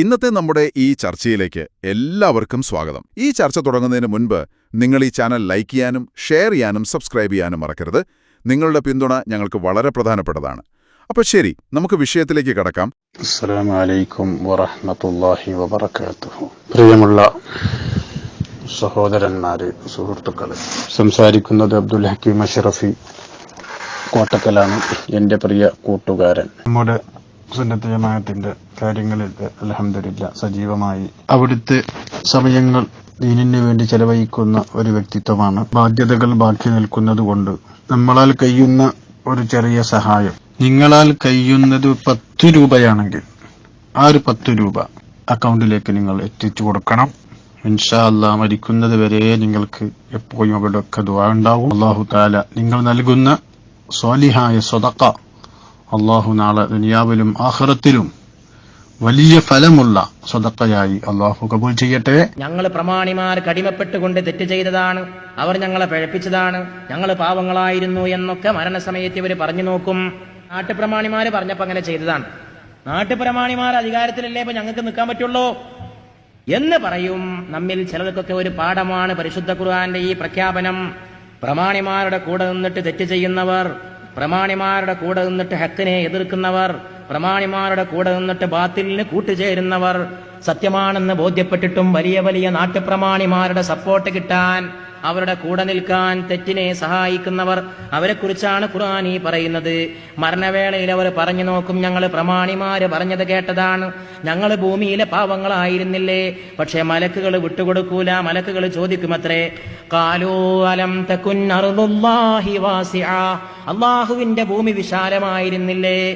ഇന്നത്തെ നമ്മുടെ ഈ ചർച്ചയിലേക്ക് എല്ലാവർക്കും സ്വാഗതം. ഈ ചർച്ച തുടങ്ങുന്നതിന് മുൻപ് നിങ്ങൾ ഈ ചാനൽ ലൈക്ക് ചെയ്യാനും ഷെയർ ചെയ്യാനും സബ്സ്ക്രൈബ് ചെയ്യാനും മറക്കരുത്. നിങ്ങളുടെ പിന്തുണ ഞങ്ങൾക്ക് വളരെ പ്രധാനപ്പെട്ടതാണ്. അപ്പോൾ ശരി നമുക്ക് വിഷയത്തിലേക്ക് കടക്കാം. അസ്സലാമു അലൈക്കും വറഹ്മത്തുള്ളാഹി വബറകാതുഹു. പ്രിയമുള്ള സഹോദരന്മാരെ സുഹൃത്തുക്കളെ സംസാരിക്കുന്നത് അബ്ദുൽ ഹക്കീം അഷറഫി കോട്ടക്കലാണ് എന്റെ പ്രിയ കൂട്ടുകാരൻ. നമ്മുടെ സുന്നത്ത് ജമാഅത്തിന്റെ കാര്യങ്ങളിൽ അലഹമില്ല സജീവമായി അവിടുത്തെ സമയങ്ങൾ ദീനിന് വേണ്ടി ചെലവഴിക്കുന്ന ഒരു വ്യക്തിത്വമാണ്. ബാധ്യതകൾ ബാക്കി നിൽക്കുന്നത് കൊണ്ട് നമ്മളാൽ കഴിയുന്ന ഒരു ചെറിയ സഹായം. നിങ്ങളാൽ കഴിയുന്നത് പത്ത് രൂപയാണെങ്കിൽ ആ ഒരു പത്ത് രൂപ അക്കൗണ്ടിലേക്ക് നിങ്ങൾ എത്തിച്ചു കൊടുക്കണം. ഇൻഷാ മരിക്കുന്നത് വരെ നിങ്ങൾക്ക് എപ്പോഴും അവിടെയൊക്കെ ദുവാ ഉണ്ടാവും. അള്ളാഹു താല നിങ്ങൾ നൽകുന്ന സ്വാലിഹായ സ്വതക്ക അള്ളാഹു നാളെ ദുനിയാവിലും ആഹ്റത്തിലും വലിയ ഫലമുള്ള സ്വതക്കയായി അള്ളാഹു കബൂൽ ചെയ്യട്ടെ. ഞങ്ങൾ പ്രമാണിമാർ കടിമപ്പെട്ടുകൊണ്ട് തെറ്റ് ചെയ്തതാണ്. അവർ ഞങ്ങളെ പഴപ്പിച്ചതാണ്. ഞങ്ങൾ പാവങ്ങളായിരുന്നു എന്നൊക്കെ മരണസമയത്ത് ഇവർ പറഞ്ഞു നോക്കും. നാട്ടുപ്രമാണിമാര് പറഞ്ഞപ്പോ അങ്ങനെ ചെയ്തതാണ്. നാട്ടുപ്രമാണിമാർ അധികാരത്തിലല്ലേ ഇപ്പൊ ഞങ്ങൾക്ക് നിൽക്കാൻ പറ്റുള്ളൂ? എന്ന് പറയും. നമ്മിൽ ചിലർക്കൊക്കെ ഒരു പാഠമാണ് പരിശുദ്ധ ഖുർആന്റെ ഈ പ്രഖ്യാപനം. പ്രമാണിമാരുടെ കൂടെ നിന്നിട്ട് തെറ്റ് ചെയ്യുന്നവർ പ്രമാണിമാരുടെ കൂടെ നിന്നിട്ട് ഹക്കിനെ എതിർക്കുന്നവർ പ്രമാണിമാരുടെ കൂടെ നിന്നിട്ട് ബാത്തിലിന് കൂട്ടുചേരുന്നവർ സത്യമാണെന്ന് ബോധ്യപ്പെട്ടിട്ടും വലിയ വലിയ നാട്ടുപ്രമാണിമാരുടെ സപ്പോർട്ട് കിട്ടാൻ അവരുടെ കൂടെ നിൽക്കാൻ തെറ്റിനെ സഹായിക്കുന്നവർ അവരെ കുറിച്ചാണ് ഖുർആൻ ഈ പറയുന്നത്. മരണവേളയിൽ അവർ പറഞ്ഞു നോക്കും ഞങ്ങൾ പ്രമാണിമാര് പറഞ്ഞത് കേട്ടതാണ്. ഞങ്ങൾ ഭൂമിയിലെ പാവങ്ങളായിരുന്നില്ലേ? പക്ഷെ മലക്കുകൾ വിട്ടുകൊടുക്കൂല മലക്കുകൾ ചോദിക്കുമത്രേ. കാലോ അലം വാസിഅ. അള്ളാഹുവിന്റെ ഭൂമി വിശാലമായിരുന്നില്ലേ?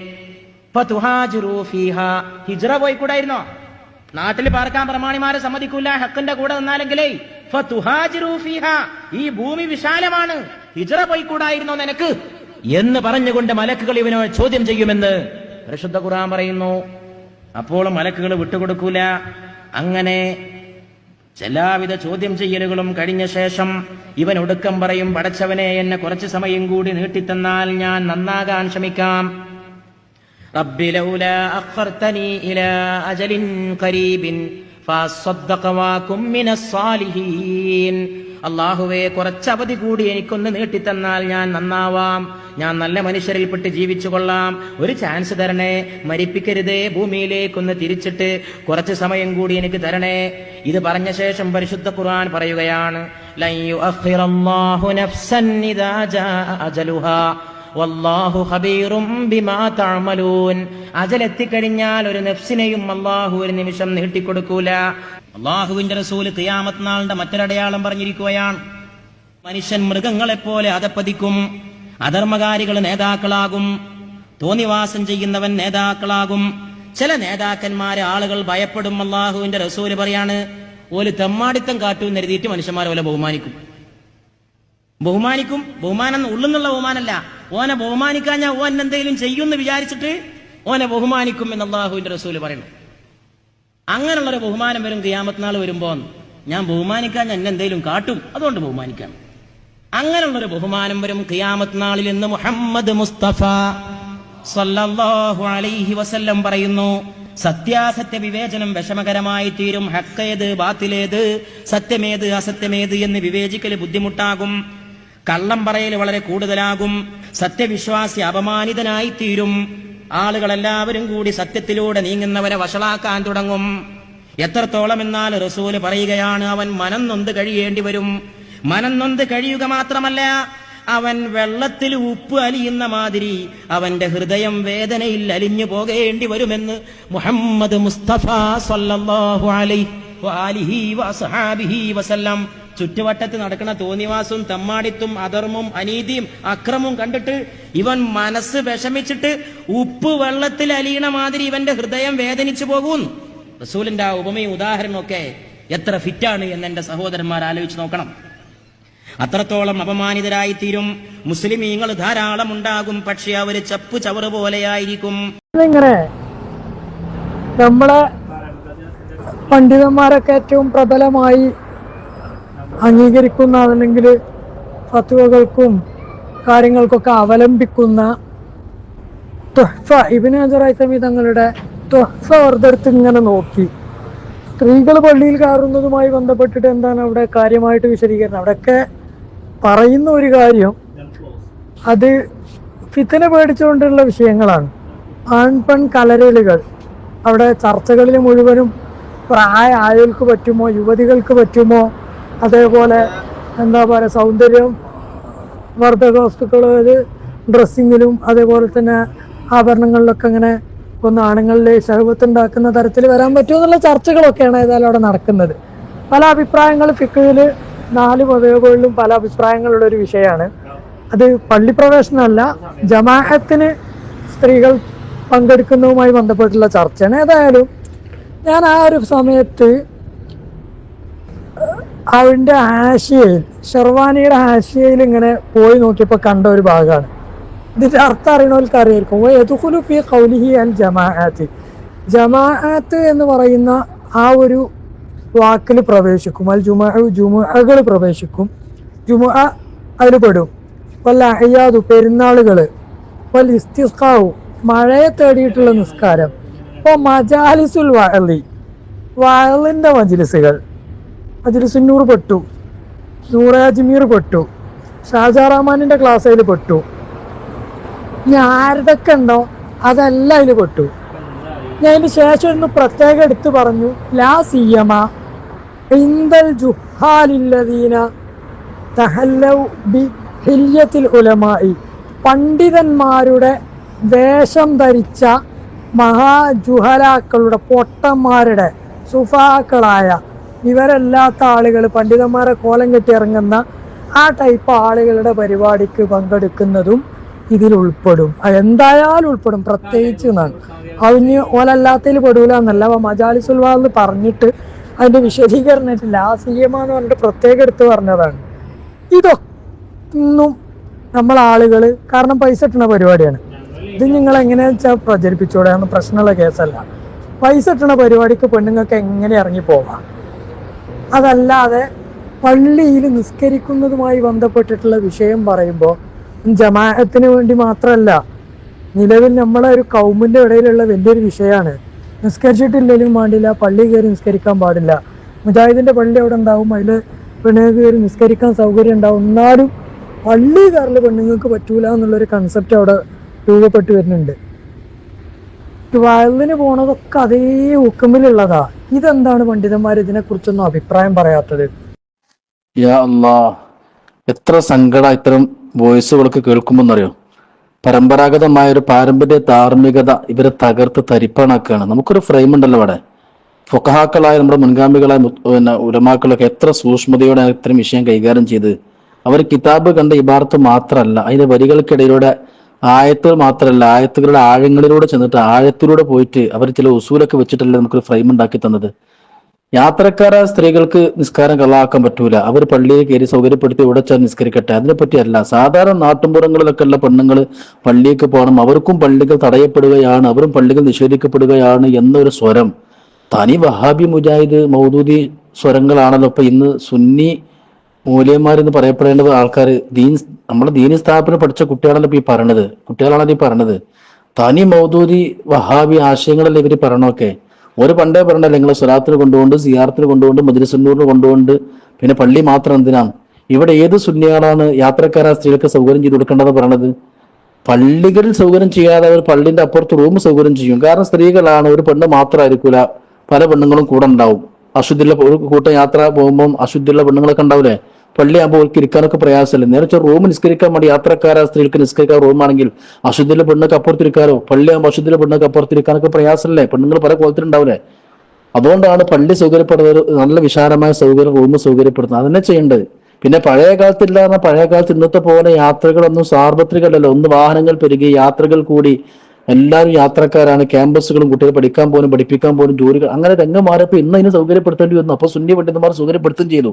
ഫീഹാ. ഹിജ്റ പോയി കൂടായിരുന്നോ നാട്ടിൽ പാർക്കാൻ പ്രമാണിമാരെ സമ്മതിക്കൂല ഹക്കിന്റെ കൂടെ നിന്നാലെങ്കിലേ ഈ ഭൂമി വിശാലമാണ് ഹിജ്റ പോയി കൂടായിരുന്നോ നിനക്ക്? എന്ന് പറഞ്ഞുകൊണ്ട് മലക്കുകൾ ഇവനെ ചോദ്യം ചെയ്യുമെന്ന് പരിശുദ്ധ ഖുർആൻ പറയുന്നു. അപ്പോൾ മലക്കുകൾ വിട്ടുകൊടുക്കൂല. അങ്ങനെ എല്ലാവിധ ചോദ്യം ചെയ്യലുകളും കഴിഞ്ഞ ശേഷം ഇവൻ ഒടുക്കം പറയും പടച്ചവനെ എന്നെ കുറച്ചു സമയം കൂടി നീട്ടിത്തന്നാൽ ഞാൻ നന്നാകാൻ ശ്രമിക്കാം. رب لولا أخرتني إلى أجل قريب فأصدق واكن من الصالحين അള്ളാഹുവെ കുറച്ചവധി കൂടി എനിക്കൊന്ന് നീട്ടിത്തന്നാൽ ഞാൻ നന്നാവാം ഞാൻ നല്ല മനുഷ്യരിൽപ്പെട്ട് ജീവിച്ചു കൊള്ളാം ഒരു ചാൻസ് തരണേ മരിപ്പിക്കരുതേ ഭൂമിയിലേക്കൊന്ന് തിരിച്ചിട്ട് കുറച്ച് സമയം കൂടി എനിക്ക് തരണേ ഇത് പറഞ്ഞ ശേഷം പരിശുദ്ധ ഖുർആൻ പറയുകയാണ് ലൻ അജലെത്തിക്കഴിഞ്ഞാൽ ഒരു നെഫ്സിനെയും അള്ളാഹു ഒരു നിമിഷം നീട്ടിക്കൊടുക്കൂല. അള്ളാഹുവിന്റെ റസൂൽ തിയാമത് നാളിന്റെ മറ്റൊരടയാളം പറഞ്ഞിരിക്കുകയാണ്. മനുഷ്യൻ മൃഗങ്ങളെപ്പോലെ അതപ്പതിക്കും അധർമ്മകാരികൾ നേതാക്കളാകും തോന്നിവാസം ചെയ്യുന്നവൻ നേതാക്കളാകും. ചില നേതാക്കന്മാരെ ആളുകൾ ഭയപ്പെടും അള്ളാഹുവിന്റെ റസൂൽ പറയാണ് ഓൽ തെമ്മാടിത്തം കാട്ടും എഴുതിയിട്ട് മനുഷ്യന്മാരെ പോലെ ബഹുമാനിക്കും. ബഹുമാനിക്കും? ബഹുമാനം ഉള്ളുന്നുള്ള ബഹുമാനല്ല. ഓനെ ബഹുമാനിക്കാൻ ഞാൻ ഓൻ എന്തെങ്കിലും ചെയ്യുമെന്ന് വിചാരിച്ചിട്ട് ഓനെ ബഹുമാനിക്കും എന്ന് അള്ളാഹുവിന്റെ റസൂൽ പറയുന്നു. അങ്ങനെയുള്ളൊരു ബഹുമാനം വരും കിയാമത്ത് വരുമ്പോൾ വരുമ്പോ ഞാൻ ബഹുമാനിക്കാൻ ഞാൻ എന്തെങ്കിലും കാട്ടും. അതുകൊണ്ട് ബഹുമാനിക്കാം അങ്ങനെയുള്ളൊരു ബഹുമാനം വരും കിയാമത്ത് നാളിൽ എന്ന് മുഹമ്മദ് മുസ്തഫ സല്ലല്ലാഹു അലൈഹി വസല്ലം പറയുന്നു സത്യാസത്യ വിവേചനം വിഷമകരമായി തീരും. ഹക്കേത് ബാത്തിലേത് സത്യമേത് അസത്യമേത് എന്ന് വിവേചിക്കൽ ബുദ്ധിമുട്ടാകും. കള്ളം പറയൽ വളരെ കൂടുതലാകും. സത്യവിശ്വാസി അപമാനിതനായി തീരും ആളുകളെല്ലാവരും കൂടി സത്യത്തിലൂടെ നീങ്ങുന്നവരെ വഷളാക്കാൻ തുടങ്ങും. എത്രത്തോളം എന്നാൽ റസൂൽ പറയുകയാണ് അവൻ മനം നൊന്ത് കഴിയേണ്ടി വരും. മനം നൊന്ത് കഴിയുക മാത്രമല്ല അവൻ വെള്ളത്തിൽ ഉപ്പ് അലിയുന്ന മാതിരി അവന്റെ ഹൃദയം വേദനയിൽ അലിഞ്ഞു പോകേണ്ടി വരുമെന്ന് മുഹമ്മദ് മുസ്തഫ സല്ലല്ലാഹു അലൈഹി വസല്ലം ചുറ്റുവട്ടത്ത് നടക്കുന്ന തോന്നിവാസും തമ്മാടിത്തും അധർമ്മവും അനീതിയും അക്രമവും കണ്ടിട്ട് ഇവൻ മനസ്സ് വിഷമിച്ചിട്ട് ഉപ്പ് വെള്ളത്തിൽ അലിയണ മാതിരി ഇവന്റെ ഹൃദയം വേദനിച്ചു പോകും. റസൂലിന്റെ ആ ഉപമയും ഉദാഹരണമൊക്കെ എത്ര ഫിറ്റാണ് എന്ന് എന്റെ സഹോദരന്മാർ ആലോചിച്ച് നോക്കണം. അത്രത്തോളം അപമാനിതരായി തീരും മുസ്ലിമീങ്ങൾ ധാരാളം ഉണ്ടാകും പക്ഷെ അവർ ചപ്പു ചവറ് പോലെയായിരിക്കും. ഇങ്ങനെ നമ്മളെ പണ്ഡിതന്മാരൊക്കെ ഏറ്റവും പ്രബലമായി അംഗീകരിക്കുന്ന അല്ലെങ്കിൽ ഫത്വകൾക്കും കാര്യങ്ങൾക്കൊക്കെ അവലംബിക്കുന്ന തൊഹ്ഫ ഇബിന് ഹജറായി തങ്ങളുടെ തൊഹ്ഫ വെറുതെ ഇങ്ങനെ നോക്കി. സ്ത്രീകൾ പള്ളിയിൽ കയറുന്നതുമായി ബന്ധപ്പെട്ടിട്ട് എന്താണ് അവിടെ കാര്യമായിട്ട് വിശദീകരണം? അവിടെയൊക്കെ പറയുന്ന ഒരു കാര്യം അത് ഫിത്തനെ പേടിച്ചുകൊണ്ടുള്ള വിഷയങ്ങളാണ്. ആൺ പെൺ കലരലുകൾ അവിടെ ചർച്ചകളിൽ മുഴുവനും പ്രായ ആയവർക്ക് പറ്റുമോ? യുവതികൾക്ക് പറ്റുമോ? അതേപോലെ എന്താ പറയുക സൗന്ദര്യം വർദ്ധക വസ്തുക്കൾ ഡ്രസ്സിങ്ങിലും അതേപോലെ തന്നെ ആഭരണങ്ങളിലൊക്കെ ഇങ്ങനെ ഒന്ന് ആണുങ്ങളിൽ ശഹവത്ത് ഉണ്ടാക്കുന്ന തരത്തിൽ വരാൻ പറ്റുമോ എന്നുള്ള ചർച്ചകളൊക്കെയാണ് ഏതായാലും അവിടെ നടക്കുന്നത്. പല അഭിപ്രായങ്ങൾ ഫിക്കയിൽ നാല് മതകളിലും പല അഭിപ്രായങ്ങളുള്ള ഒരു വിഷയമാണ്. അത് പള്ളിപ്രവേശനമല്ല ജമാഅത്തിന് സ്ത്രീകൾ പങ്കെടുക്കുന്നതുമായി ബന്ധപ്പെട്ടുള്ള ചർച്ചയാണ്. ഏതായാലും ഞാൻ ആ ഒരു സമയത്ത് അവന്റെ ഹാഷിയയിൽ ഷെർവാനിയുടെ ആശയയിൽ ഇങ്ങനെ പോയി നോക്കിയപ്പോൾ കണ്ട ഒരു ഭാഗമാണ്. ഇതിന്റെ അർത്ഥം അറിയണവർക്ക് അറിയായിരിക്കും. "വ യദ്ഖുലു ഫീ ഖൗലിഹി അൽ ജമാഅത്ത്. എന്ന് പറയുന്ന ആ ഒരു വാക്കിൽ പ്രവേശിക്കും. അൽ ജുമ ജുമുഅകൾ പ്രവേശിക്കും. ജുമുഅ അതിൽ പെടും. വല്ല അയ്യാദു പെരുന്നാളുകൾ. വൽ ഇസ്തിസ്കാവു മഴയെ തേടിയിട്ടുള്ള നിസ്കാരം. ഇപ്പോൾ മജാലിസുൽ വയലി വയലിന്റെ മജ്ലിസുകൾ. മജ്ലിസുന്നൂർ പെട്ടു. നൂറെ അജ്മീർ പെട്ടു. ഷാജാ റഹ്മാനിന്റെ ക്ലാസ് അതിൽ പെട്ടു. ഇനി ആരുടെയൊക്കെ ഉണ്ടോ? അതെല്ലാം അതിൽ പെട്ടു. ഞാൻ അതിന് ശേഷം ഒന്ന് പ്രത്യേകം എടുത്തു പറഞ്ഞു ലാ സിയമ. ഇന്ദൽ ജുഹാലില്ലദീന തഹല്ലൗ ബി ഹില്യത്തിൽ ഉലമായി. പണ്ഡിതന്മാരുടെ വേഷം ധരിച്ച മഹാജുഹലാക്കളുടെ പൊട്ടന്മാരുടെ സുഫാക്കളായ ഇവരല്ലാത്ത ആളുകൾ പണ്ഡിതന്മാരെ കോലം കെട്ടി ഇറങ്ങുന്ന ആ ടൈപ്പ് ആളുകളുടെ പരിപാടിക്ക് പങ്കെടുക്കുന്നതും ഇതിൽ ഉൾപ്പെടും. എന്തായാലും ഉൾപ്പെടും. പ്രത്യേകിച്ച് എന്നാണ്. അവന് ഓലല്ലാത്തതിൽ പെടൂല എന്നല്ല. അപ്പൊ മജാലിസുൽ വാന്ന് പറഞ്ഞിട്ട് അതിന്റെ വിശദീകരണമായിട്ടില്ല ആ സി എം എന്ന് പറഞ്ഞിട്ട് പ്രത്യേക എടുത്ത് പറഞ്ഞതാണ്. ഇതൊന്നും നമ്മൾ ആളുകൾ കാരണം പൈസ ഇട്ടുന്ന പരിപാടിയാണ്. ഇത് നിങ്ങൾ എങ്ങനെയാണെന്ന് വെച്ചാൽ പ്രചരിപ്പിച്ചൂടെ പ്രശ്നമുള്ള കേസല്ല. പൈസ ഇട്ടുന്ന പരിപാടിക്ക് പെണ്ണുങ്ങൾക്ക് എങ്ങനെ ഇറങ്ങി പോവാം? അതല്ലാതെ പള്ളിയിൽ നിസ്കരിക്കുന്നതുമായി ബന്ധപ്പെട്ടിട്ടുള്ള വിഷയം പറയുമ്പോൾ ജമാഅത്തിന് വേണ്ടി മാത്രമല്ല നിലവിൽ നമ്മളെ ഒരു കൗമിന്റെ ഇടയിലുള്ള വലിയൊരു വിഷയമാണ്. നിസ്കരിച്ചിട്ടില്ലെങ്കിലും പാടില്ല പള്ളി കയറി നിസ്കരിക്കാൻ പാടില്ല. മുജാഹിദിന്റെ പള്ളി അവിടെ ഉണ്ടാവും അതിൽ പെണ്ണുങ്ങൾക്ക് കയറി നിസ്കരിക്കാൻ സൗകര്യം ഉണ്ടാവും. എന്നാലും പള്ളി കയറൽ പെണ്ണുങ്ങൾക്ക് പറ്റൂല എന്നുള്ളൊരു കൺസെപ്റ്റ് അവിടെ രൂപപ്പെട്ടു വരുന്നുണ്ട്. വയലിന് പോണതൊക്കെ അതേ ഹുക്കുമിലുള്ളതാ ഇതെന്താണ് പണ്ഡിതന്മാർ ഇതിനെക്കുറിച്ചൊന്നും അഭിപ്രായം പറയാത്തത്? യാ എത്ര സങ്കട ഇത്തരം വോയിസുകളൊക്കെ കേൾക്കുമ്പോന്നറിയോ പരമ്പരാഗതമായ ഒരു പാരമ്പര്യ ധാർമ്മികത ഇവരെ തകർത്ത് തരിപ്പണാക്കുകയാണ് നമുക്കൊരു ഫ്രെയിം ഉണ്ടല്ലോ അവിടെ. ഫൊക്കഹാക്കളായ നമ്മുടെ മുൻഗാമികളായ പിന്നെ ഉലമാക്കളൊക്കെ എത്ര സൂക്ഷ്മതയോടെ ഇത്തരം വിഷയം കൈകാര്യം ചെയ്ത്. അവർ കിതാബ് കണ്ട ഇബാർത്ത് മാത്രമല്ല അതിന്റെ വരികൾക്കിടയിലൂടെ ആയത്തുകൾ മാത്രമല്ല ആയത്തുകളുടെ ആഴങ്ങളിലൂടെ ചെന്നിട്ട് ആഴത്തിലൂടെ പോയിട്ട് അവർ ചില ഉസൂലൊക്കെ വെച്ചിട്ടല്ലേ നമുക്കൊരു ഫ്രെയിം ഉണ്ടാക്കി തന്നത്. യാത്രക്കാരായ സ്ത്രീകൾക്ക് നിസ്കാരം കള്ളാക്കാൻ പറ്റൂല. അവർ പള്ളിയിൽ കയറി സൗകര്യപ്പെടുത്തി ഇവിടെ ചെന്ന് നിസ്കരിക്കട്ടെ. അതിനെപ്പറ്റിയല്ല. സാധാരണ നാട്ടുമ്പുറങ്ങളിലൊക്കെ ഉള്ള പെണ്ണുങ്ങൾ പള്ളിക്ക് പോകണം. അവർക്കും പള്ളികൾ തടയപ്പെടുകയാണ്. അവരും പള്ളികൾ നിഷേധിക്കപ്പെടുകയാണ് എന്നൊരു സ്വരം. തനി വഹാബി മുജാഹിദ് മൗദൂദി സ്വരങ്ങളാണല്ലോ. ഇപ്പൊ ഇന്ന് സുന്നി മൂല്യന്മാരെന്ന് പറയപ്പെടേണ്ടത് ആൾക്കാർ ദീൻ നമ്മുടെ ദീനി സ്ഥാപനം പഠിച്ച കുട്ടികളല്ല ഈ പറയണത്? കുട്ടികളാണല്ലോ ഈ പറയണത്. തനി മൗദൂരി വഹാബി ആശയങ്ങളല്ലേ ഇവർ പറയണമൊക്കെ ഒരു പണ്ടേ പറഞ്ഞല്ലേ നിങ്ങൾ സ്വലാത്തിന് കൊണ്ടുകൊണ്ട് സിയാറത്തിന് കൊണ്ടുകൊണ്ട് മദ്രസന്നൂറിന് കൊണ്ടുകൊണ്ട് പിന്നെ പള്ളി മാത്രം എന്തിനാണ് ഇവിടെ ഏത് സുന്നികളാണ് യാത്രക്കാരാ സ്ത്രീകൾക്ക് സൗകര്യം ചെയ്ത് കൊടുക്കേണ്ടത് പറയണത്? പള്ളികളിൽ സൗകര്യം ചെയ്യാതെ അവർ പള്ളിന്റെ അപ്പുറത്ത് റൂം സൗകര്യം ചെയ്യും. കാരണം സ്ത്രീകളാണ് ഒരു പെണ്ണ് മാത്രമായിരിക്കൂല. പല പെണ്ണുങ്ങളും കൂടെ ഉണ്ടാവും. അശുദ്ധിയുള്ള കൂട്ടം യാത്ര പോകുമ്പോൾ അശുദ്ധിയുള്ള പെണ്ണുങ്ങളൊക്കെ ഉണ്ടാവില്ലേ? പള്ളിയാകുമ്പോൾ അവർക്ക് ഇരിക്കാനൊക്കെ പ്രയാസമല്ലേ? നേരെ റൂം നിസ്കരിക്കാൻ വേണ്ടി യാത്രക്കാരായ സ്ത്രീകൾക്ക് നിസ്കരിക്കാൻ റൂമാണെങ്കിൽ അശുദ്ധിയിലെ പെണ്ണൊക്കെ അപ്പുറത്തിരിക്കാനോ പള്ളിയാകുമ്പോൾ അശുദ്ധിയിലെ പെണ്ണൊക്കെ അപ്പുറത്തിരിക്കാനൊക്കെ പ്രയാസമല്ലേ? പെണ്ണുങ്ങൾ പല കോലത്തിലുണ്ടാവില്ലേ? അതുകൊണ്ടാണ് പള്ളി സൗകര്യപ്പെടുന്നത് നല്ല വിശാലമായ സൗകര്യം റൂം സൗകര്യപ്പെടുന്നത്. അതന്നെ ചെയ്യേണ്ടത്. പിന്നെ പഴയ കാലത്തില്ല പഴയ കാലത്ത് ഇന്നത്തെ പോലെ യാത്രകളൊന്നും സാർവത്രികമല്ലല്ലോ ഒന്ന് വാഹനങ്ങൾ പെരുകി യാത്രകൾ കൂടി എല്ലാവരും യാത്രക്കാരാണ്. ക്യാമ്പസുകളും കുട്ടികൾ പഠിക്കാൻ പോലും പഠിപ്പിക്കാൻ പോലും ജോലികൾ അങ്ങനെ രംഗം മാറിയപ്പോൾ ഇന്ന് അതിന് സൗകര്യപ്പെടുത്തേണ്ടി വന്നു. അപ്പൊ സുന്നി പണ്ഡിതന്മാർ സൗകര്യപ്പെടുത്തുകയും ചെയ്തു.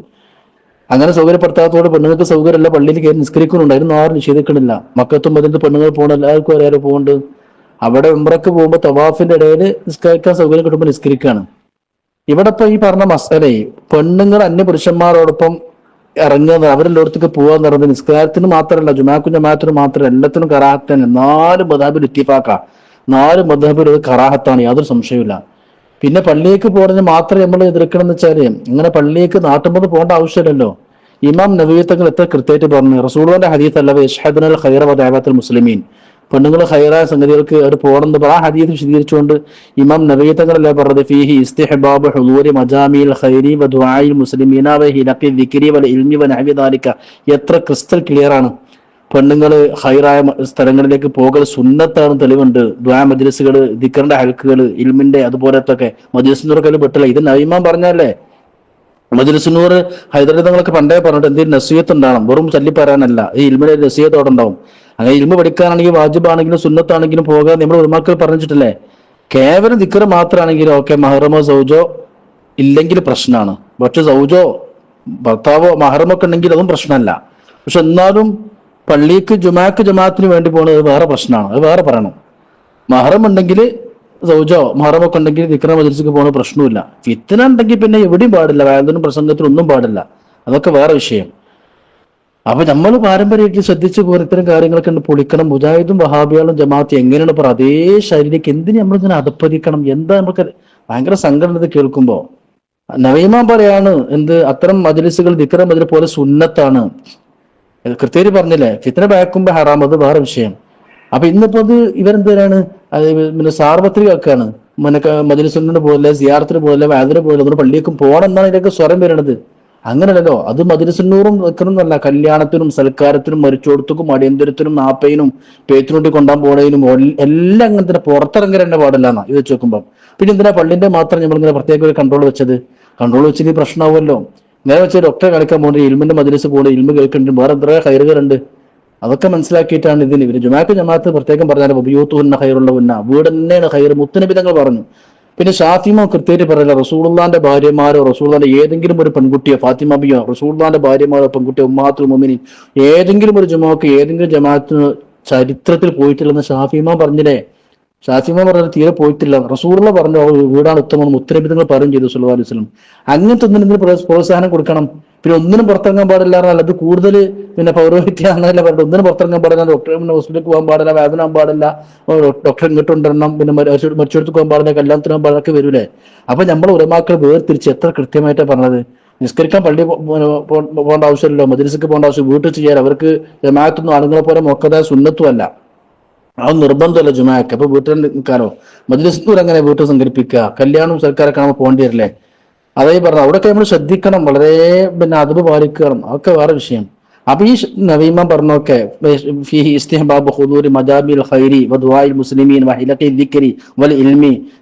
അങ്ങനെ സൗകര്യപ്പെടുത്താത്തതോടെ പെണ്ണുങ്ങൾക്ക് സൗകര്യമല്ല പള്ളിയിൽ കയറി നിസ്കരിക്കുന്നുണ്ടായിരുന്നു ആരും നിഷേധിക്കണില്ല. മക്കത്തും മതിന്റെ പെണ്ണുങ്ങൾ പോകണം എല്ലാവർക്കും അറിയാലോ പോകുന്നുണ്ട് അവിടെ ഉംറക്ക് പോകുമ്പോൾ തവാഫിന്റെ ഇടയിൽ നിസ്കരിക്കാൻ സൗകര്യം കിട്ടുമ്പോൾ നിസ്കരിക്കുകയാണ് ഇവിടെ ഇപ്പൊ ഈ പറഞ്ഞ മസലേ പെണ്ണുങ്ങൾ അന്യ പുരുഷന്മാരോടൊപ്പം ഇറങ്ങുന്നത് പോകുക പോകാന്ന് പറയുന്നത് നിസ്കാരത്തിന് മാത്രമല്ല ജുമാക്കും ജമാഅത്തിനും മാത്രമല്ല എല്ലാത്തിനും കറാഹത്തന്നെ നാല് ബദാബിൽ ഇത്തിഫാക്ക നാല് മധബിൽ ഒരു കറാഹത്താണ് യാതൊരു സംശയമില്ല പിന്നെ പള്ളിയേക്ക് പോകുന്നതിന് മാത്രമേ നമ്മൾ എതിർക്കണം എന്ന് വെച്ചാൽ ഇങ്ങനെ പള്ളിയേക്ക് നാട്ടുമ്പോൾ പോകേണ്ട ആവശ്യമില്ലല്ലോ. ഇമാം നവീത്തങ്ങൾ എത്ര കൃത്യമായിട്ട് പറഞ്ഞു. റസൂളുവിന്റെ ഹദീത്ത് അല്ലവേ ഇഷ്ഹദുനൽ ഖൈറ വദഅവത്തുൽ മുസ്ലിമീൻ. പെണ്ണുങ്ങൾ ഹൈറായ സംഗതികൾക്ക് അവർ പോകണം എന്ന് ആ ഹദീത്ത് വിശദീകരിച്ചുകൊണ്ട് ഇമാം നവീത്തങ്ങളല്ലേ പറഞ്ഞത്? ഫീഹി ഇസ്തിഹബാബ് ഹുദൂരി മജാമിൽ ഖൈരി വ ദുആയിൽ മുസ്ലിമീന വ ഹിലഖി ദിക്രി വൽ ഇൽമി വ നഹവി ദാലിക. എത്ര ക്രിസ്റ്റൽ ക്ലിയർ ആണ്. പെണ്ണുങ്ങൾ ഹൈറായ സ്ഥലങ്ങളിലേക്ക് പോകൽ സുന്നത്താണ് തെളിവുണ്ട്. ദ്വാ മജ്ലിസുകൾ ദിക്കറിന്റെ ഹൽക്കുകൾ ഇൽമിന്റെ അതുപോലത്തൊക്കെ. മജ്ലിസിനൂറൊക്കെ പെട്ടില്ല. ഇത് നൈമാൻ പറഞ്ഞല്ലേ മജ്ലിസിനൂർ ഹൈദരാബാദ് തങ്ങളൊക്കെ പണ്ടേ പറഞ്ഞിട്ട് എന്തെങ്കിലും നസീയത്ത് ഉണ്ടാവണം. വെറും ചൊല്ലി പറയാനല്ല ഈ ഇൽമിന്റെ നസീയത്ത് അവിടെ ഉണ്ടാവും. അങ്ങനെ ഇൽമ പഠിക്കാനാണെങ്കിൽ വാജിബാണെങ്കിലും സുന്നത്താണെങ്കിലും പോകാൻ നമ്മൾ ഒരുമാക്കൾ പറഞ്ഞിട്ടില്ലേ? കേവലം ദിക്കറ് മാത്രമാണെങ്കിലും ഓക്കെ മഹറമോ സൗജോ ഇല്ലെങ്കിൽ പ്രശ്നമാണ് പക്ഷെ സൗജോ ഭർത്താവോ മഹറമൊക്കെ ഉണ്ടെങ്കിൽ അതും പ്രശ്നമല്ല. പക്ഷെ എന്നാലും പള്ളിക്ക് ജുമാക്ക് ജമാഅത്തിന് വേണ്ടി പോകുന്നത് അത് വേറെ പ്രശ്നമാണ്. അത് വേറെ പറയണം. മഹറം ഉണ്ടെങ്കിൽ സൗജോ മഹറമൊക്കെ ഉണ്ടെങ്കിൽ വിക്രമ മജിൽസിക്ക് പോകുന്ന പ്രശ്നമില്ല ഫിത്തന ഉണ്ടെങ്കിൽ പിന്നെ എവിടെയും പാടില്ല. വേദനും പ്രസംഗത്തിനും ഒന്നും പാടില്ല. അതൊക്കെ വേറെ വിഷയം. അപ്പൊ നമ്മൾ പാരമ്പര്യമായിട്ട് ശ്രദ്ധിച്ചു പോകുന്ന ഇത്തരം കാര്യങ്ങളൊക്കെ ഉണ്ട് പൊളിക്കണം. മുജാഹിദും വഹാബികളും ജമാഅത്ത് എങ്ങനെയാണ് പറ അതേ ശരീരക്ക് എന്തിനു നമ്മളിങ്ങനെ അതപ്പതിക്കണം എന്താ നമുക്ക് ഭയങ്കര സങ്കടം കേൾക്കുമ്പോൾ കേൾക്കുമ്പോ. നവീമ പറയാണ് എന്ത്? അത്തരം മജലിസുകൾ വിക്രം മജിൽ പോലെ സുന്നത്താണ്. കൃത്യമായിട്ട് പറഞ്ഞില്ലേ ഫിത്തന ബാക്കുമ്പോ ഹറാം അത് വേറെ വിഷയം. അപ്പൊ ഇന്നിപ്പോ അത് ഇവരെന്തേരാണ് അത് പിന്നെ സാർവത്രികക്കാണ്. മനക്ക മജലിസുന്നിന് പോലെ സിയാറത്തിന് പോലെ വാതിന് പോലെ നമ്മുടെ പള്ളിയേക്കും പോകണം എന്നാണ് ഇതിനൊക്കെ സ്വരം വരണത് അങ്ങനല്ലല്ലോ അത് മജലിസുന്നൂറും വെക്കണമെന്നല്ല. കല്യാണത്തിനും സൽക്കാരത്തിനും മരിച്ചോടത്തുക്കും അടിയന്തരത്തിനും നാപ്പയിനും പേത്തിനോട്ടി കൊണ്ടാൻ പോണതിനും എല്ലാം അങ്ങനെ തന്നെ പുറത്തിറങ്ങി തന്നെ പാടില്ല എന്നാ ഇത് വെച്ച് നോക്കുമ്പോൾ പിന്നെ എന്തിനാ പള്ളിന്റെ മാത്രം നമ്മളിങ്ങനെ പ്രത്യേക ഒരു കൺട്രോൾ വെച്ചത്? കൺട്രോൾ വെച്ചിട്ട് പ്രശ്നമാവുമല്ലോ നേരെ വെച്ച് ഡോക്ടറെ കളിക്കാൻ പോകുന്നത് ഇൽമിന്റെ മദ്രസ് പോകുന്നത് ഇൽമ കേൾക്കുന്നുണ്ട് വേറെ എത്ര ഹൈറുകളുണ്ട് അതൊക്കെ മനസ്സിലാക്കിയിട്ടാണ് ഇതിന് ഇവർ ജുമാക്ക് ജമാഅത്ത് പ്രത്യേകം പറഞ്ഞാൽ ഉപയൂത്തുന്ന ഹൈറുള്ള ഉന്ന വീട് തന്നെയാണ് ഹൈർ മുത്തനബിതങ്ങൾ പറഞ്ഞു. പിന്നെ ഷാത്തിമ കൃത്യമായിട്ട് പറയില്ല റസൂള്ളാന്റെ ഭാര്യമാരോ റസൂള്ളാന്റെ ഏതെങ്കിലും ഒരു പെൺകുട്ടിയോ ഫാത്തിമ ബിയോ റസൂള്ളാന്റെ ഭാര്യമാരോ പെൺകുട്ടിയോ ഉമ്മാത്തു മുമിനി ഏതെങ്കിലും ഒരു ജുമാക്ക് ഏതെങ്കിലും ജമാഅത്തിന് ചരിത്രത്തിൽ പോയിട്ടില്ലെന്ന് ഷാഫിമ പറഞ്ഞില്ലേ? ഷാഫിമ പറഞ്ഞത് തീരെ പോയിട്ടില്ല. റസൂറിനെ പറഞ്ഞു "ഓ, വീടാണ് ഉത്തമം ഉത്തരവിധങ്ങൾ പറയും ചെയ്തു സുല്ലാ അലൈഹി സ്വലം അങ്ങനത്തെ ഒന്നിനും പ്രോത്സ- പ്രോത്സാഹനം കൊടുക്കണം. പിന്നെ ഒന്നിനും പുറത്തിറങ്ങാൻ പാടില്ല എന്നാൽ അത് കൂടുതൽ പിന്നെ പൗരോഹിത്യം അങ്ങനെയല്ല പറഞ്ഞത്. ഒന്നിനും പുറത്തിറങ്ങാൻ പാടില്ല ഡോക്ടറെ പിന്നെ ഹോസ്പിറ്റലിൽ പോകാൻ പാടില്ല വേദന പാടില്ല ഡോക്ടർ ഇങ്ങോട്ട് കൊണ്ടുവരണം പിന്നെ മരിച്ചെടുത്ത് പോകാൻ പാടില്ല കല്യാണത്തിന് പോകാൻ പാടില്ല ഒക്കെ വരൂലേ. അപ്പൊ നമ്മൾ ഉറമാക്കൾ വേർതിരിച്ച് എത്ര കൃത്യമായിട്ടാണ് പറഞ്ഞത്? നിസ്കരിക്കാൻ പള്ളി പോകേണ്ട ആവശ്യമില്ലല്ലോ മദ്രസക്ക് പോകേണ്ട ആവശ്യം വീട്ടിൽ ചെയ്യാൻ അവർക്ക് ജമാഅത്തൊന്നും ആണുങ്ങളെ പോലെ മൊക്കതായ സുന്നത്തുമല്ല അത് നിർബന്ധമല്ല ജുമാക്ക്. അപ്പൊ വീട്ടിൽ നിൽക്കാനോ? മജ്ലിസ്തൂർ എങ്ങനെ വീട്ടിൽ സംഘടിപ്പിക്കുക? കല്യാണം സർക്കാരൊക്കെ നമ്മൾ പോകേണ്ടി വരില്ലേ അതായത് പറഞ്ഞു അവിടെയൊക്കെ നമ്മൾ ശ്രദ്ധിക്കണം വളരെ പിന്നെ അതിവ് പാലിക്കണം. അതൊക്കെ വേറെ വിഷയം. അപ്പൊ ഈ നവീമ പറഞ്ഞൊക്കെ മജാബിൽ ഖൈരി മുസ്ലിമീൻ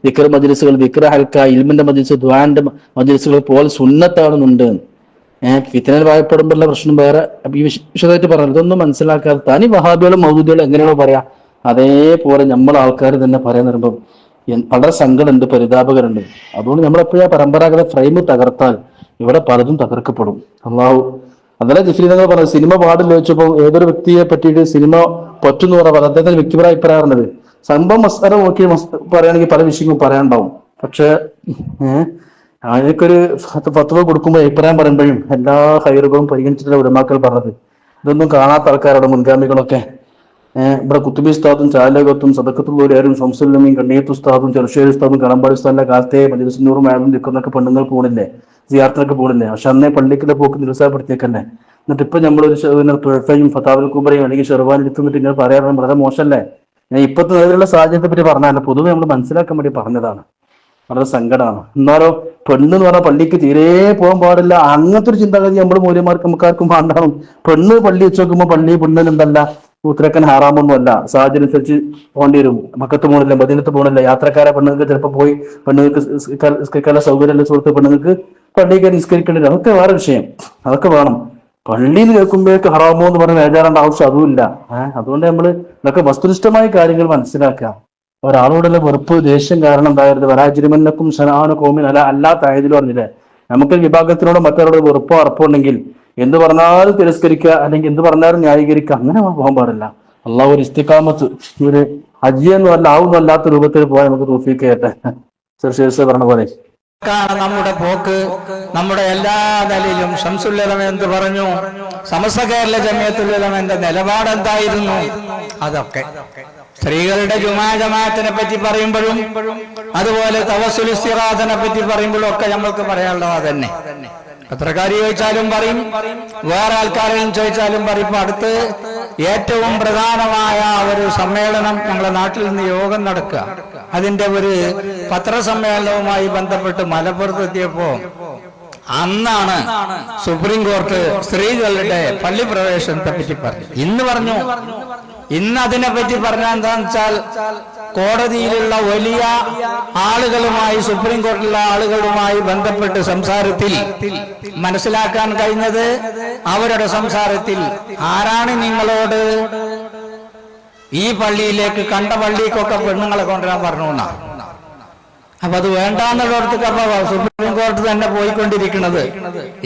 ദിക്ർ മജ്ലിസുകൾ ദിക്ർ ഹൽക്ക ഇൽമിന്റെ മജ്ലിസ് ദുആന്റെ മജ്ലിസുകൾ പോലെ സുന്നത്താണെന്നുണ്ട്. ഫിത്തനൽ വായപ്പെടുമ്പോഴുള്ള പ്രശ്നം വേറെ. ഈ വിശദമായിട്ട് പറഞ്ഞു ഇതൊന്നും മനസ്സിലാക്കാതെ തനി വഹാബികളും മൗദൂദികളും എങ്ങനെയാണോ പറയാ? അതേപോലെ നമ്മൾ ആൾക്കാർ തന്നെ പറയാൻ വരുമ്പം വളരെ സങ്കടമുണ്ട് പരിതാപകരുണ്ട്. അതുകൊണ്ട് നമ്മളെപ്പോഴും ആ പരമ്പരാഗത ഫ്രെയിം തകർത്താൽ ഇവിടെ പലതും തകർക്കപ്പെടും. അള്ളാഹു അതല്ല ജിഫ്രി നിങ്ങൾ പറഞ്ഞത്? സിനിമ പാടില്ല വെച്ചപ്പോൾ ഏതൊരു വ്യക്തിയെ പറ്റിയിട്ട് സിനിമ പറ്റുന്നു പറഞ്ഞാൽ അദ്ദേഹത്തിന് വ്യക്തിപര അഭിപ്രായമാണത്. പറഞ്ഞത് സംഭവം മസ്തര നോക്കി പറയുകയാണെങ്കിൽ പല വിഷയങ്ങളും പറയാനുണ്ടാവും. പക്ഷേ അതിനൊക്കൊരു ഫത്വ കൊടുക്കുമ്പോൾ അഭിപ്രായം പറയുമ്പോഴും എല്ലാ ഹൈറുകളും പരിഗണിച്ചിട്ടുള്ള ഉടമാക്കൾ പറഞ്ഞത്. ഇതൊന്നും കാണാത്ത ആൾക്കാരുടെ മുൻഗാമികളൊക്കെ. ഇവിടെ കുത്തുബി ഉസ്താദും ചാലകത്തും സദക്കത്തുള്ളവരും സംസുല്ലമയും കണ്ണീത്ത് ഉസ്താദും ചെറുശ്ശേരി ഉസ്താദും കടമ്പാടി ഉസ്താദിന്റെ കാലത്തെ മജിലിസിനൂറും ആയാലും നിൽക്കുന്നൊക്കെ പെണ്ണുങ്ങൾ പോണില്ലേ? സിയാർത്തിനൊക്കെ പോണില്ലേ? പക്ഷെ അന്നേ പള്ളിക്കുള്ള പോക്ക് നിരുത്സാഹപ്പെടുത്തിയേക്കന്നെ എന്നിട്ട് ഇപ്പൊ നമ്മളൊരു തുഴഫയും ഫതാബുൽ കുബറയും അല്ലെങ്കിൽ ഷെർവാൻ എടുത്തുന്നിട്ട് ഇങ്ങനെ പറയാറുണ്ട് വളരെ മോശമല്ലേ? ഞാൻ ഇപ്പോഴത്തെ നിലവിലുള്ള സാഹചര്യത്തെ പറ്റി പറഞ്ഞല്ല പൊതുവെ നമ്മൾ മനസ്സിലാക്കാൻ വേണ്ടി പറഞ്ഞതാണ്. വളരെ സങ്കടമാണ്. എന്നാലോ പെണ്ണ് എന്ന് പറഞ്ഞാൽ പള്ളിക്ക് തീരെ പോകാൻ പാടില്ല. അങ്ങനത്തെ ഒരു ചിന്താഗതി നമ്മുടെ മൂല്യമാർക്ക് നമുക്കാർക്കും പാണ്ടാവും പെണ്ണ് പള്ളി വെച്ച് നോക്കുമ്പോൾ പള്ളി പെണ്ണിന് എന്തല്ല? ഉത്തരക്കൻ ഹാറാമൊന്നും അല്ല സാഹചര്യം അനുസരിച്ച് പോകേണ്ടി വരും. മക്കത്ത് പോകണില്ല മദീനത്ത് പോകണില്ല യാത്രക്കാരെ പെണ്ണുങ്ങൾക്ക് ചിലപ്പോൾ പോയി പെണ്ണുങ്ങൾക്ക് നിസ്കരിക്കാനുള്ള സൗകര്യമുള്ള സുഹൃത്ത് പെണ്ണുങ്ങൾക്ക് പള്ളിക്ക് നിസ്കരിക്കേണ്ടി വരും. അതൊക്കെ വേറെ വിഷയം. അതൊക്കെ വേണം. പള്ളിയിൽ കേൾക്കുമ്പോഴേക്ക് ഹറാമോ എന്ന് പറഞ്ഞ് വേജാറേണ്ട ആവശ്യം അതുമില്ല. ഏഹ് അതുകൊണ്ട് നമ്മൾ ഇതൊക്കെ വസ്തുനിഷ്ഠമായ കാര്യങ്ങൾ മനസ്സിലാക്കുക. ഒരാളോടുള്ള വെറുപ്പ് ദേഷ്യം കാരണം എന്തായത് വരാജിരുമന്നക്കും ഷനാന കോമിൻ അല്ല അല്ലാത്തായതിലും പറഞ്ഞില്ലേ? നമുക്ക് വിഭാഗത്തിനോട് മറ്റൊരാളോട് വെറുപ്പോ അറപ്പോ ഉണ്ടെങ്കിൽ എന്ത് പറഞ്ഞാലും തിരസ്കരിക്കുക അല്ലെങ്കിൽ എന്ത് പറഞ്ഞാലും ന്യായീകരിക്കുക അങ്ങനെ പോകാൻ പാടില്ല. അള്ളാഹു ഒരു ഇസ്തിക്കാമത്ത് ഒരു അജിയെന്നും അല്ല ആവുന്നും അല്ലാത്ത രൂപത്തിൽ പോയാൽ നമുക്ക് തോഫിക്കട്ടെ ശേഷ പറഞ്ഞ പോലെ. നമ്മുടെ പോക്ക്. നമ്മുടെ എല്ലാ നിലയിലും ഷംസുല്ലം എന്ത് പറഞ്ഞു? സമസ്ത കേരള ജമിയത്തുല്ലം നിലപാട് എന്തായിരുന്നു? അതൊക്കെ. സ്ത്രീകളുടെ ജുമാ ജമാഅത്തിനെ പറ്റി പറയുമ്പോഴും അതുപോലെ തവസുൽ സിറാദിനെ പറ്റി പറയുമ്പോഴും ഒക്കെ നമ്മൾക്ക് പറയാനുള്ളത് അതന്നെ. പത്രക്കാർ ചോദിച്ചാലും പറയും. വേറെ ആൾക്കാരെയും ചോദിച്ചാലും പറയും. അടുത്ത് ഏറ്റവും പ്രധാനമായ ഒരു സമ്മേളനം ഞങ്ങളുടെ നാട്ടിൽ നിന്ന് യോഗം നടക്കുക. അതിന്റെ ഒരു പത്രസമ്മേളനവുമായി ബന്ധപ്പെട്ട് മലപ്പുറത്ത് എത്തിയപ്പോ അന്നാണ് സുപ്രീം കോർട്ട് സ്ത്രീകളുടെ പള്ളി പ്രവേശനത്തെ പറ്റി പറഞ്ഞു ഇന്ന് പറഞ്ഞു. ഇന്ന് അതിനെ പറ്റി പറഞ്ഞാൽ എന്താണെന്ന് വെച്ചാൽ കോടതിയിലുള്ള വലിയ ആളുകളുമായി സുപ്രീം കോടതിയിലുള്ള ആളുകളുമായി ബന്ധപ്പെട്ട് സംസാരത്തിൽ മനസ്സിലാക്കാൻ കഴിഞ്ഞത് അവരുടെ സംസാരത്തിൽ ആരാണ് നിങ്ങളോട്? ഈ പള്ളിയിലേക്ക് കണ്ട പള്ളിക്കൊക്കെ പെണ്ണുങ്ങളെ കൊണ്ടുവരാൻ പറഞ്ഞു എന്നാ? അപ്പൊ അത് വേണ്ടാന്നുള്ളടത്തേക്ക് അപ്പൊ സുപ്രീം കോടതി തന്നെ പോയിക്കൊണ്ടിരിക്കുന്നത്.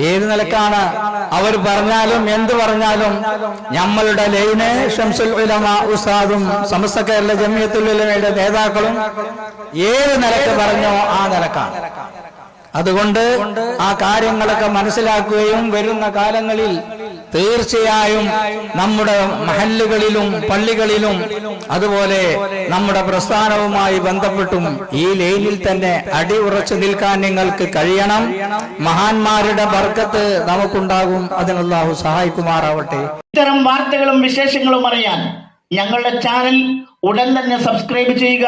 ഏത് നിലക്കാണ് അവർ പറഞ്ഞാലും എന്ത് പറഞ്ഞാലും നമ്മളുടെ ലൈന് ഷംസുൽ ഉലമ ഉസ്താദും സമസ്ത കേരള ജമിയത്തുൽ ഉലമയുടെ നേതാക്കളും ഏത് നിലയ്ക്ക് പറഞ്ഞോ ആ നിലക്കാണ്. അതുകൊണ്ട് ആ കാര്യങ്ങളൊക്കെ മനസ്സിലാക്കുകയും വരുന്ന കാലങ്ങളിൽ തീർച്ചയായും നമ്മുടെ മഹല്ലുകളിലും പള്ളികളിലും അതുപോലെ നമ്മുടെ പ്രസ്ഥാനവുമായി ബന്ധപ്പെട്ടും ഈ ലൈനിൽ തന്നെ അടിയുറച്ചു നിൽക്കാൻ നിങ്ങൾക്ക് കഴിയണം. മഹാന്മാരുടെ ബർക്കത്ത് നമുക്കുണ്ടാകും. അതിനുള്ളാഹു സഹായിക്കുമാറാവട്ടെ. ഇത്തരം വാർത്തകളും വിശേഷങ്ങളും അറിയാൻ ഞങ്ങളുടെ ചാനൽ ഉടൻ തന്നെ സബ്സ്ക്രൈബ് ചെയ്യുക.